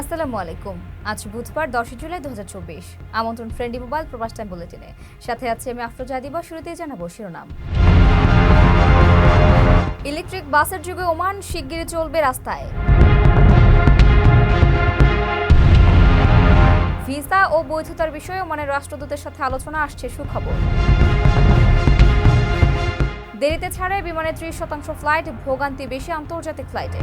আসসালামু আলাইকুম। আজ বুধবার দশই জুলাই দু আমন্ত্রণ ফ্রেন্ডি মোবাইল প্রবাস টাইম বুলেটিনে। সাথে আছে আমি আফরোজা দিবা শুরুতেই জানাব শিরোনাম। ইলেকট্রিক বাসের যুগে ওমান শিগগিরই চলবে রাস্তায়। ভিসা ও বৈধতার বিষয়ে ওমানের রাষ্ট্রদূতের সাথে আলোচনা আসছে সুখবর। দেরিতে ছাড়ে বিমানের ত্রিশ শতাংশ ফ্লাইট, ভোগান্তি বেশি আন্তর্জাতিক ফ্লাইটে।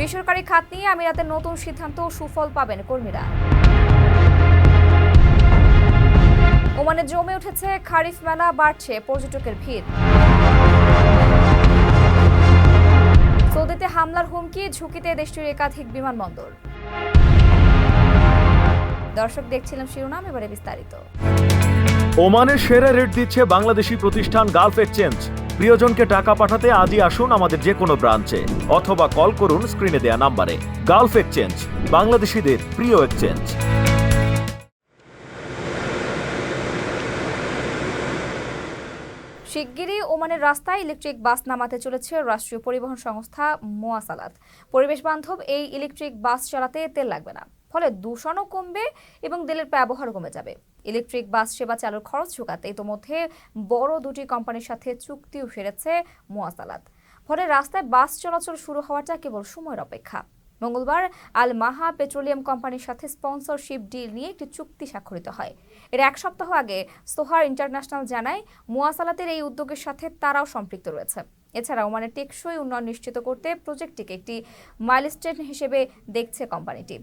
বেসরকারি খাত নিয়ে আমিরাতের নতুন সিদ্ধান্ত সুফল পাবেন কর্মীরা। ওমানে জমে উঠেছে খারিফ মেলা, বাড়ছে পর্যটকের ভিড়। সৌদিতে হামলার হুমকি, ঝুঁকিতে দেশটির একাধিক বিমানবন্দর। দর্শক দেখছিলাম শিরোনাম, এবারে বিস্তারিত। ওমানে সেরা রেট দিচ্ছে বাংলাদেশি প্রতিষ্ঠান গালফ এক্সচেঞ্জ। প্রিয়জনকে টাকা পাঠাতে আজই আসুন আমাদের যে কোনো ব্রাঞ্চে, অথবা কল করুন স্ক্রিনে দেয়া নাম্বারে। গালফ এক্সচেঞ্জ, বাংলাদেশিদের প্রিয় এক্সচেঞ্জ। শিগগিরই ওমানের রাস্তায় ইলেকট্রিক বাস নামাতে চলেছে রাষ্ট্রীয় পরিবহন সংস্থা মোয়াসালাত। পরিবেশ বান্ধব এই ইলেকট্রিক বাস চালাতে তেল লাগবে না, ফলে দূষণও কমবে এবং তেলের ব্যবহারও কমে যাবে। ইলেকট্রিক বাস সেবা চালুর খরচ চুকাতে ইতোমধ্যে বড় দুটি কোম্পানির সাথে চুক্তিও সেরেছে মোয়াসালাত ফলে রাস্তায় বাস চলাচল শুরু হওয়াটা কেবল সময়ের অপেক্ষা। মঙ্গলবার আল মাহা পেট্রোলিয়াম কোম্পানির সাথে স্পন্সরশিপ ডিল নিয়ে একটি চুক্তি স্বাক্ষরিত হয়। এর এক সপ্তাহ আগে সোহার ইন্টারন্যাশনাল জানায় মুয়াসালাতের এই উদ্যোগের সাথে তারাও সম্পৃক্ত রয়েছে। এছাড়া ওমানের টেকসই উন্নয়ন নিশ্চিত করতে প্রজেক্টটিকে একটি মাইলস্টোন হিসেবে দেখছে কোম্পানিটি।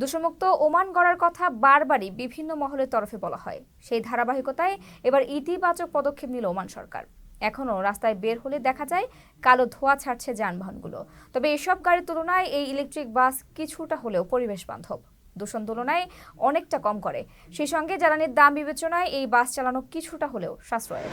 দূষণমুক্ত ওমান গড়ার কথা বারবারই বিভিন্ন মহলের তরফে বলা হয়। সেই ধারাবাহিকতায় এবার ইতিবাচক পদক্ষেপ নিল ওমান সরকার। এখনও রাস্তায় বের হলে দেখা যায় কালো ধোঁয়া ছাড়ছে যানবাহনগুলো। তবে এসব গাড়ির তুলনায় এই ইলেকট্রিক বাস কিছুটা হলেও পরিবেশ বান্ধব। দূষণ তুলনায় অনেকটা কম করে। সেই সঙ্গে জ্বালানির দাম বিবেচনায় এই বাস চালানো কিছুটা হলেও সাশ্রয়ের।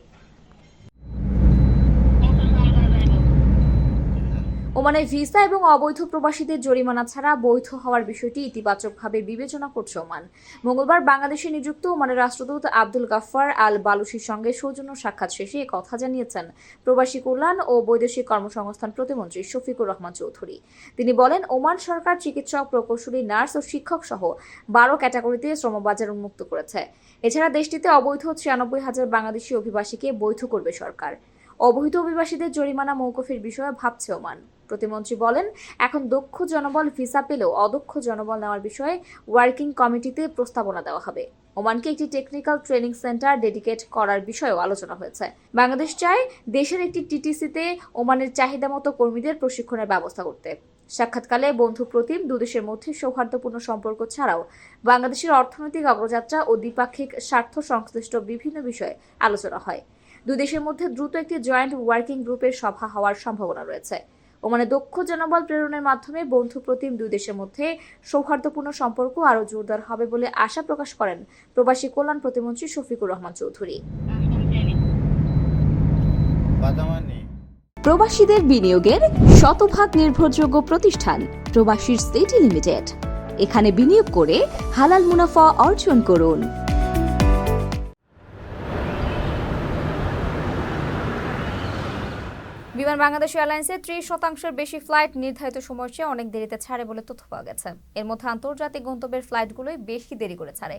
ওমানের ভিসা এবং অবৈধ প্রবাসীদের জরিমানা ছাড়া বৈধ হওয়ার বিষয়টি ইতিবাচকভাবে বিবেচনা করছে ওমান। মঙ্গলবার বাংলাদেশে নিযুক্ত ওমানের রাষ্ট্রদূত আব্দুল গাফফার আল বালুসির সঙ্গে সৌজন্য সাক্ষাৎ শেষে কথা জানিয়েছেন প্রবাসী কল্যাণ ও বৈদেশিক কর্মসংস্থান প্রতিমন্ত্রী শফিকুর রহমান চৌধুরী। তিনি বলেন, ওমান সরকার চিকিৎসক, প্রকৌশলী, নার্স ও শিক্ষক সহ বারো ক্যাটাগরিতে শ্রমবাজার উন্মুক্ত করেছে। এছাড়া দেশটিতে অবৈধ ছিয়ানব্বই হাজার বাংলাদেশি অভিবাসীকে বৈধ করবে সরকার। অবৈধ অভিবাসীদের জরিমানা মৌকফির বিষয়ে ভাবছে ওমান। প্রতিমন্ত্রী বলেন, এখন দক্ষ জনবল ভিসা পেলেও অদক্ষ জনবল নেওয়ার বিষয়ে ওয়ার্কিং কমিটিতে প্রস্তাবনা দেওয়া হবে। ওমানকে একটি টেকনিক্যাল ট্রেনিং সেন্টার ডেডিকেট করার বিষয়েও আলোচনা হয়েছে। বাংলাদেশ চায় দেশের একটি টিটিসিতে ওমানের চাহিদা মতো কর্মীদের প্রশিক্ষণের ব্যবস্থা করতে। সাক্ষাৎকালে বন্ধু প্রতিম দুদেশের মধ্যে সৌহার্দ্যপূর্ণ সম্পর্ক ছাড়াও বাংলাদেশের অর্থনৈতিক অগ্রযাত্রা ও দ্বিপাক্ষিক স্বার্থ সংশ্লিষ্ট বিভিন্ন বিষয়ে আলোচনা হয়। দুই দেশের মধ্যে দ্রুত একটি জয়েন্ট ওয়ার্কিং গ্রুপের সভা হওয়ার সম্ভাবনা রয়েছে। ওমানে দক্ষ জনবল প্রেরণের মাধ্যমে বন্ধু প্রতিম দুই দেশের মধ্যে সৌহার্দ্যপূর্ণ সম্পর্ক আরও জোরদার হবে বলে আশা প্রকাশ করেন প্রবাসী কল্যাণ প্রতিমন্ত্রী শফিকুর রহমান চৌধুরী। প্রবাসীদের বিনিয়োগের শতভাগ নির্ভরযোগ্য প্রতিষ্ঠান প্রবাসীর সিটি লিমিটেড। এখানে বিনিয়োগ করে হালাল মুনাফা অর্জন করুন। বিমান বাংলাদেশ এয়ারলাইন্সে ত্রিশ শতাংশের বেশি ফ্লাইট নির্ধারিত সময়ের চেয়ে অনেক দেরিতে ছাড়ে বলে তথ্য পাওয়া গেছে। এর মধ্যে আন্তর্জাতিক গন্তব্যের ফ্লাইটগুলোই বেশি দেরি করে ছাড়ে।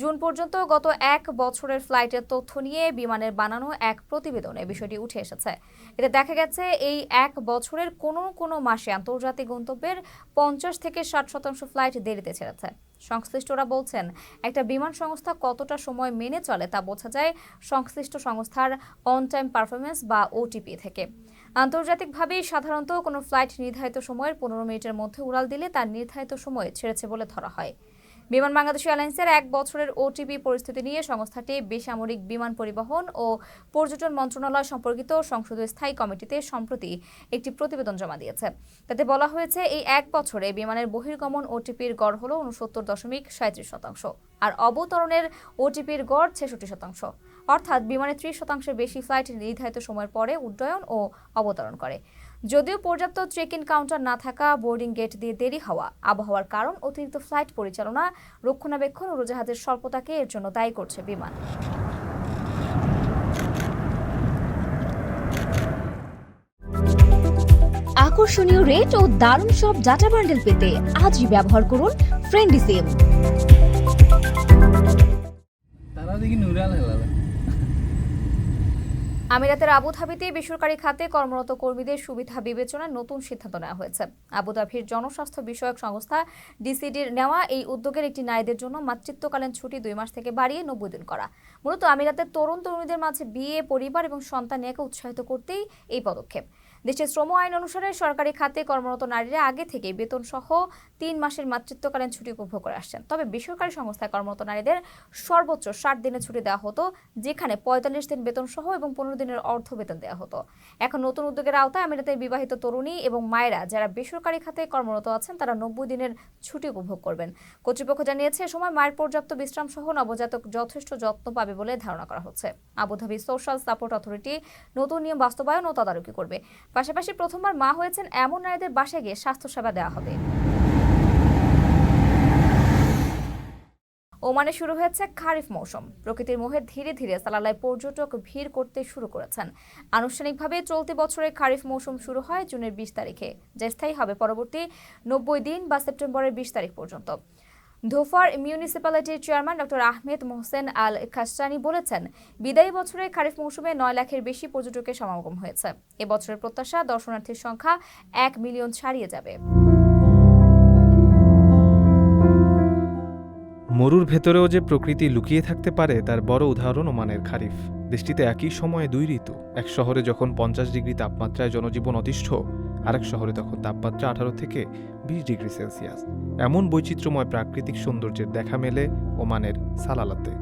জুন পর্যন্ত গত এক বছরের ফ্লাইটের তথ্য নিয়ে বিমানের বানানো এক প্রতিবেদনে বিষয়টি উঠে এসেছে। এতে দেখা গেছে, এই এক বছরের কোনো কোনো মাসে আন্তর্জাতিক গন্তব্যের পঞ্চাশ থেকে ষাট শতাংশ ফ্লাইট দেরিতে ছেড়েছে। সংশ্লিষ্টরা বলছেন, একটা বিমান সংস্থা কতটা সময় মেনে চলে তা বোঝা যায় সংশ্লিষ্ট সংস্থার অন টাইম পারফরমেন্স বা ওটিপি থেকে। আন্তর্জাতিকভাবে সাধারণত কোনো ফ্লাইট নির্ধারিত সময়ের পনেরো মিনিটের মধ্যে উড়াল দিলে তার নির্ধারিত সময় ছেড়েছে বলে ধরা হয়। বিমান বাংলাদেশ এয়ারলাইন্সের এক বছরের ওটিপি পরিস্থিতি নিয়ে সংস্থাটি বেসামরিক বিমান পরিবহন ও পর্যটন মন্ত্রণালয় সম্পর্কিত সংসদীয় স্থায়ী কমিটিতে সম্প্রতি একটি প্রতিবেদন জমা দিয়েছে। তাতে বলা হয়েছে, এই এক বছরে বিমানের বহির্গমন ওটিপির গড় হল উনসত্তর দশমিক সাঁত্রিশ শতাংশ আর অবতরণের ওটিপির গড় ছেষট্টি শতাংশ। অর্থাৎ বিমানে ত্রিশ শতাংশের বেশি ফ্লাইট নির্ধারিত সময়ের পরে উড্ডয়ন ও অবতরণ করে। যদিও পর্যাপ্ত চেক ইন কাউন্টার না থাকা বোর্ডিং গেট দিয়ে দেরি হওয়া আবহাওয়ার কারণ অতিরিক্ত ফ্লাইট পরিচালনা রক্ষণাবেক্ষণ উড়োজাহাজের স্বল্পতাকে এর জন্য দায়ী করছে বিমান। আকর্ষণীয় রেট ও দারুণ সব ডাটা বান্ডেল পেতে আজই ব্যবহার করুন ফ্রেন্ডি সিম তারাও দেখি নুরাল আমিরাতের আবুধাবিতে বেসরকারি খাতে কর্মরত কর্মীদের সুবিধা বিবেচনায় নতুন সিদ্ধান্ত নেওয়া হয়েছে। আবুধাবির জনস্বাস্থ্য বিষয়ক সংস্থা ডিসিডির নেওয়া এই উদ্যোগের একটি নারীদের জন্য মাতৃত্বকালীন ছুটি দুই মাস থেকে বাড়িয়ে নব্বই দিন করা। মূলত আমিরাতের তরুণ তরুণীদের মাঝে বিয়ে, পরিবার এবং সন্তান নিয়েকে উৎসাহিত করতেই এই পদক্ষেপ। দেশের শ্রম আইন অনুসারে সরকারি খাতে কর্মরত নারীরা আগে থেকে বেতন সহ তিন মাসের মাতৃত্বকালীন ছুটি উপভোগ করে আসছেন। তবে বেসরকারি সংস্থায় কর্মরত নারীদের সর্বোচ্চ ষাট দিনের ছুটি দেওয়া হতো, যেখানে পঁয়তাল্লিশ দিন বেতন সহ এবং পনেরো দিনের অর্ধ বেতন দেওয়া হতো। এখন নতুন উদ্যোগের আওতায় আমিরাতের বিবাহিত তরুণী এবং মায়েরা যারা বেসরকারি খাতে কর্মরত আছেন, তারা নব্বই দিনের ছুটি উপভোগ করবেন। কর্তৃপক্ষ জানিয়েছে সময় মায়ের পর্যাপ্ত বিশ্রাম সহ নবজাতক যথেষ্ট যত্ন পাবে বলে ধারণা করা হচ্ছে। আবুধাবি সোশ্যাল সাপোর্ট অথরিটি নতুন নিয়ম বাস্তবায়ন ও তদারকি করবে। পাশাপাশি প্রথমবার মা হয়েছেন এমন নারীদের বাসায় গিয়ে স্বাস্থ্যসেবা দেওয়া হবে। ওমানে শুরু হয়েছে খারিফ মৌসুম। প্রকৃতির মোহে ধীরে ধীরে সালালায় পর্যটক ভিড় করতে শুরু করেছেন। আনুষ্ঠানিকভাবে চলতি বছরের খারিফ মৌসুম শুরু হয় জুনের বিশ তারিখে। যা স্থায়ী হবে পরবর্তী নব্বই দিন বা সেপ্টেম্বরের বিশ তারিখ পর্যন্ত। Dhofar মিউনিসিপ্যালিটির chairman doctor Ahmed Mohsen Al Ghassani বলেছেন, বিদায়ী বছরে খারিফ মৌসুমে নয় লাখের বেশি পর্যটকের সমাগম হয়েছে। এবছরের প্রত্যাশা, দর্শনার্থীর সংখ্যা এক মিলিয়ন ছাড়িয়ে যাবে। মরুর ভেতরেও যে প্রকৃতি লুকিয়ে থাকতে পারে, তার বড় উদাহরণ ওমানের খারিফ। দেশটিতে একই সময়ে দুই ঋতু, এক শহরে যখন পঞ্চাশ ডিগ্রি তাপমাত্রায় জনজীবন অতিষ্ঠ, আরেক শহরে তখন তাপমাত্রা আঠারো থেকে বিশ ডিগ্রি সেলসিয়াস। এমন বৈচিত্র্যময় প্রাকৃতিক সৌন্দর্যের দেখা মেলে ওমানের সালালাতে।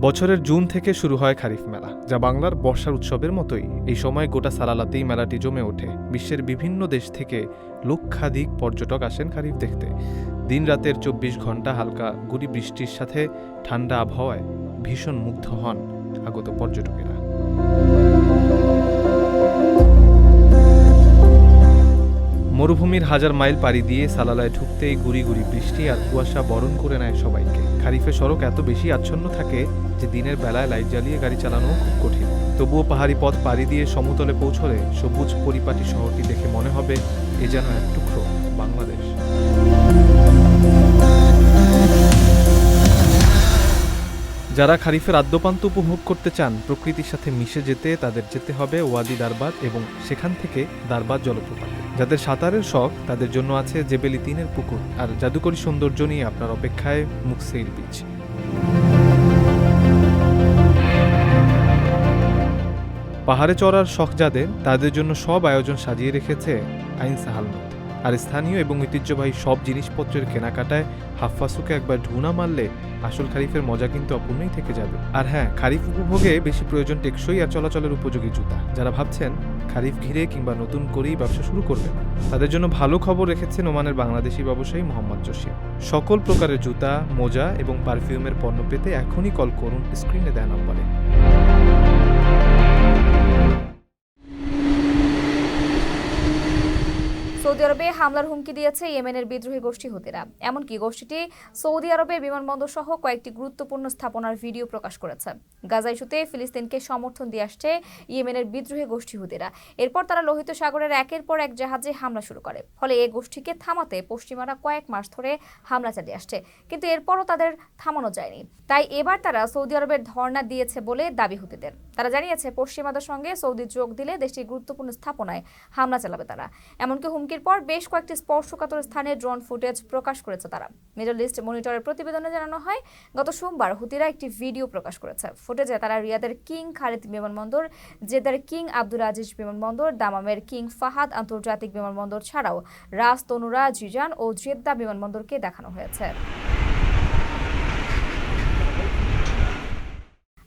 বছরের জুন থেকে শুরু হয় খারিফ মেলা, যা বাংলার বর্ষার উৎসবের মতোই। এই সময় গোটা সালালাতেই মেলাটি জমে ওঠে। বিশ্বের বিভিন্ন দেশ থেকে লক্ষাধিক পর্যটক আসেন খারিফ দেখতে। দিন রাতের চব্বিশ ঘণ্টা হালকা গুড়ি বৃষ্টির সাথে ঠান্ডা আবহাওয়ায় ভীষণ মুগ্ধ হন আগত পর্যটকেরা। মরুভূমির হাজার মাইল পাড়ি দিয়ে সালালায় ঢুকতেই গুড়ি গুড়ি বৃষ্টি আর কুয়াশা বরণ করে নেয় সবাইকে। খারিফে সড়ক এত বেশি আচ্ছন্ন থাকে যে দিনের বেলায় লাইট জ্বালিয়ে গাড়ি চালানো খুব কঠিন। তবুও পাহাড়ি পথ পাড়ি দিয়ে সমতলে পৌঁছলে সবুজ পরিপাটি শহরটি দেখে মনে হবে এ যেন এক টুকরো বাংলাদেশ। যারা খারিফের আদ্যপান্ত উপভোগ করতে চান, প্রকৃতির সাথে মিশে যেতে তাদের যেতে হবে ওয়াদি দারবাদ এবং সেখান থেকে দারবাদ জলপ্রপাত। যাদের সাঁতারের শখ, তাদের জন্য আছে জেবেলি তিনের পুকুর আর জাদুকরী সৌন্দর্য নিয়ে আপনার অপেক্ষায় মুকসেইর বিচ। পাহাড়ে চড়ার শখ যাদের তাদের জন্য সব আয়োজন সাজিয়ে রেখেছে আইন সাহালনত আর স্থানীয় এবং ঐতিহ্যবাহী সব জিনিসপত্রের কেনাকাটায় হাফফাসুকে একবার ঢুনা মারলে আসল খারিফের মজা কিন্তু অপূর্ণই থেকে যাবে। আর হ্যাঁ খারিফ উপভোগে বেশি প্রয়োজন টেকসই আর চলাচলের উপযোগী জুতা। যারা ভাবছেন খারিফ ঘিরে কিংবা নতুন করেই ব্যবসা শুরু করবেন, তাদের জন্য ভালো খবর রেখেছেন ওমানের বাংলাদেশি ব্যবসায়ী মোহাম্মদ জসিম। সকল প্রকারের জুতা, মোজা এবং পারফিউমের পণ্য পেতে এখনই কল করুন স্ক্রিনে দেয় নম্বরে। সৌদি আরবে হামলার হুমকি দিয়েছে ইয়েমেনের বিদ্রোহী গোষ্ঠী হুতিরা। এমনকি গোষ্ঠীটি সৌদি আরবের বিমানবন্দর সহ কয়েকটি গুরুত্বপূর্ণ স্থাপনার ভিডিও প্রকাশ করেছে। গাজা ইস্যুতে ফিলিস্তিনকে সমর্থন দিয়ে আসছে ইয়েমেনের বিদ্রোহী গোষ্ঠী হুতিরা। এরপর তারা লোহিত সাগরের একের পর এক জাহাজে হামলা শুরু করে। ফলে এই গোষ্ঠীকে থামাতে পশ্চিমারা কয়েক মাস ধরে হামলা চালিয়ে আসছে। কিন্তু এরপরও তাদের থামানো যায়নি। তাই এবার তারা সৌদি আরবের ধর্ণা দিয়েছে বলে দাবি হুতিদের। তারা জানিয়েছে, পশ্চিমাদের সঙ্গে সৌদি যোগ দিলে দেশটির গুরুত্বপূর্ণ স্থাপনায় হামলা চালাবে তারা। এমনকি হুমকির পর বেশ কয়েকটি স্পর্শকাতর স্থানে ড্রোন ফুটেজ প্রকাশ করেছে তারা। মিডল ইস্ট মনিটরের প্রতিবেদনে জানানো হয়, গত সোমবার হুতিরা একটি ভিডিও প্রকাশ করেছে। ফুটেজে তারা রিয়াদের কিং খালিদ বিমানবন্দর, জেদার কিং আব্দুল আজিজ বিমানবন্দর, দামামের কিং ফাহাদ আন্তর্জাতিক বিমানবন্দর ছাড়াও রাস তনুরা জিজান ও জেদ্দা বিমানবন্দরকে দেখানো হয়েছে।